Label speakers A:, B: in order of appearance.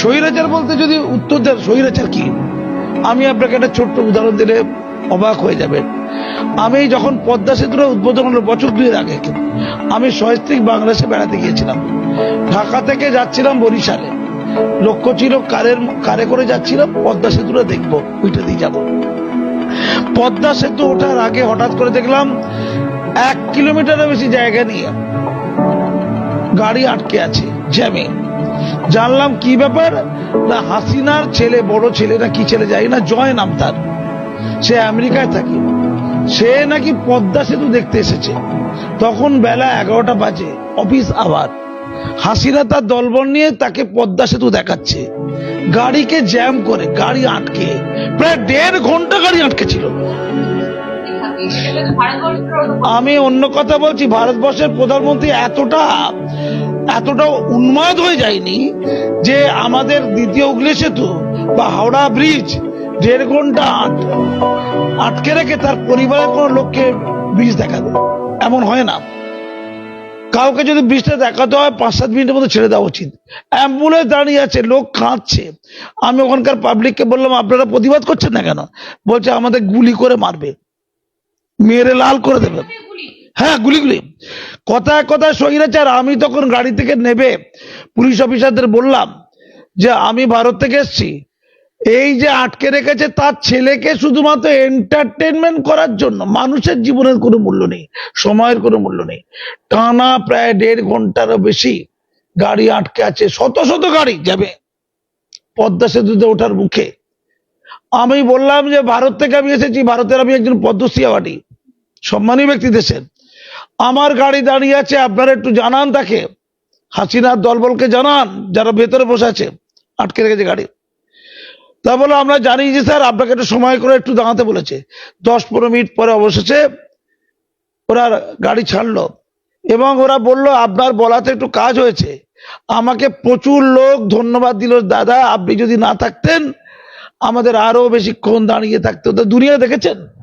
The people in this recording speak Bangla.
A: স্বৈরাচার বলতে যদি উত্তর দেন, স্বৈরাচার কি? আমি আপনাকে একটা ছোট্ট উদাহরণ দিলে অবাক হয়ে যাবেন আমি যখন পদ্মা সেতুটা উদ্বোধন হলো বছর দুয়ের আগে আমি সহস্ত্রিক বাংলাদেশে বেড়াতে গিয়েছিলাম। ঢাকা থেকে যাচ্ছিলাম বরিশালে। লক্ষ্য ছিল কারের কারে করে যাচ্ছিলাম, পদ্মা সেতুটা দেখব, ওইটা দিয়ে যাব। পদ্মা সেতু ওঠার আগে হঠাৎ করে দেখলাম এক কিলোমিটারের বেশি জায়গা নিয়ে গাড়ি আটকে আছে জ্যামে জানলাম কি ব্যাপার? না, হাসিনার ছেলে, বড় ছেলে, না কি ছেলে যাই না, জয় নাম তার। সে আমেরিকায় থাকে। সে নাকি পদ্মা সেতু দেখতে এসেছে। তখন বেলা এগারোটা বাজে, অফিস আবার। হাসিনা তার দলবল নিয়ে তাকে পদ্মা সেতু দেখাচ্ছে। গাড়িকে জ্যাম করে, গাড়ি আটকে। প্রায় দেড় ঘণ্টা গাড়ি আটকে ছিল। আমি অন্য কথা বলছি, ভারতবর্ষের প্রধানমন্ত্রী এতটা এতটা উন্মাদ হয়ে যায়নি যে আমাদের দ্বিতীয় হুগলি সেতু বা হাওড়া ব্রিজ দেড় ঘণ্টা আটকে রেখে তার পরিবারের কোনো লোককে ব্রিজ দেখাবে। এমন হয় না। কাউকে যদি ব্রিজটা দেখাতে হয়, পাঁচ সাত মিনিটের মধ্যে ছেড়ে দেওয়া উচিত। অ্যাম্বুলেন্স দাঁড়িয়ে আছে, লোক কাঁদছে। আমি ওখানকার পাবলিককে বললাম, আপনারা প্রতিবাদ করছেন না কেন? বলছে, আমাদের গুলি করে মারবে। মেরে লাল করে দেবে হ্যাঁ গুলিগুলি কথায় কথায় স্বৈরাচার আমি তখন গাড়ি থেকে নেবে পুলিশ অফিসারদের বললাম যে আমি ভারত থেকে এসেছি। এই যে আটকে রেখেছে তার ছেলেকে শুধুমাত্র এন্টারটেনমেন্ট করার জন্য মানুষের জীবনের কোনো মূল্য নেই সময়ের কোনো মূল্য নেই। টানা প্রায় দেড় ঘন্টারও বেশি গাড়ি আটকে আছে শত শত গাড়ি যাবে পদ্মা সেতুতে ওঠার মুখে। আমি বললাম যে ভারত থেকে আমি এসেছি ভারতের আমি একজন পদ্মশ্রী অ্যাওয়ার্ডি সম্মানী ব্যক্তি দেশের। আমার গাড়ি দাঁড়িয়ে আছে, আপনারা একটু জানান তাকে। হাসিনার দলবলকে জানান, যারা ভেতরে বসে আছে, আটকে রেখেছে গাড়ি। তা বলে আমরা জানি যে স্যার, আপনাকে একটু সময় করে একটু দাঁড়াতে বলেছে। দশ পনেরো মিনিট পরে অবশেষে ওরা গাড়ি ছাড়লো এবং ওরা বলল, আপনার বলাতে একটু কাজ হয়েছে। আমাকে প্রচুর লোক ধন্যবাদ দিল। দাদা, আপনি যদি না থাকতেন, আমাদের আরও বেশিক্ষণ দাঁড়িয়ে থাকতে হতো। দুনিয়া দেখেছেন?